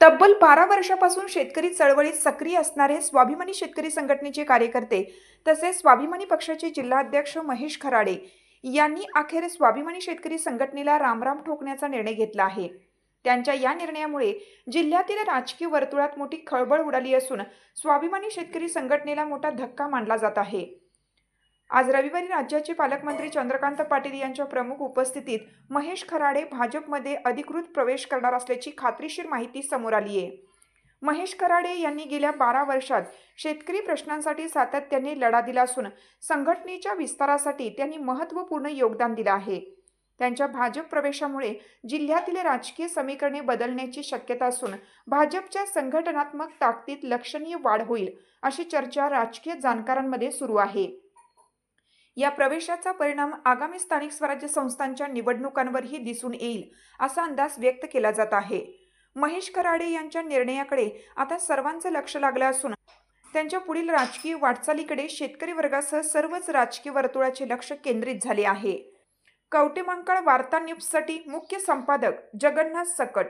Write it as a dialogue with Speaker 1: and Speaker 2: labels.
Speaker 1: तब्बल बारा वर्षापासून शेतकरी चळवळीत सक्रिय असणारे स्वाभिमानी शेतकरी संघटनेचे कार्यकर्ते तसेच स्वाभिमानी पक्षाचे जिल्हाध्यक्ष महेश खराडे यांनी अखेर स्वाभिमानी शेतकरी संघटनेला रामराम ठोकण्याचा निर्णय घेतला आहे. त्यांच्या या निर्णयामुळे जिल्ह्यातील राजकीय वर्तुळात मोठी खळबळ उडाली असून स्वाभिमानी शेतकरी संघटनेला मोठा धक्का मानला जात आहे. आज रविवारी राज्याचे पालकमंत्री चंद्रकांत पाटील यांच्या प्रमुख उपस्थितीत महेश खराडे भाजपमध्ये अधिकृत प्रवेश करणार असल्याची खात्रीशीर माहिती समोर आली आहे. महेश खराडे यांनी गेल्या बारा वर्षात शेतकरी प्रश्नांसाठी सातत्याने लढा दिला असून संघटनेच्या विस्तारासाठी त्यांनी महत्त्वपूर्ण योगदान दिलं आहे. त्यांच्या भाजप प्रवेशामुळे जिल्ह्यातील राजकीय समीकरणे बदलण्याची शक्यता असून भाजपच्या संघटनात्मक ताकदीत लक्षणीय वाढ होईल अशी चर्चा राजकीय जाणकारांमध्ये सुरू आहे. या प्रवेशाचा परिणाम आगामी स्थानिक स्वराज्य संस्थांच्या निवडणुकांवरही दिसून येईल असा अंदाज व्यक्त केला जात आहे. महेश कराडे यांच्या निर्णयाकडे आता सर्वांचं लक्ष लागलं असून त्यांच्या पुढील राजकीय वाटचालीकडे शेतकरी वर्गासह सर्वच राजकीय वर्तुळाचे लक्ष केंद्रित झाले आहे. कवटेमंकाळ वार्ता न्यूजसाठी मुख्य संपादक जगन्नाथ सकट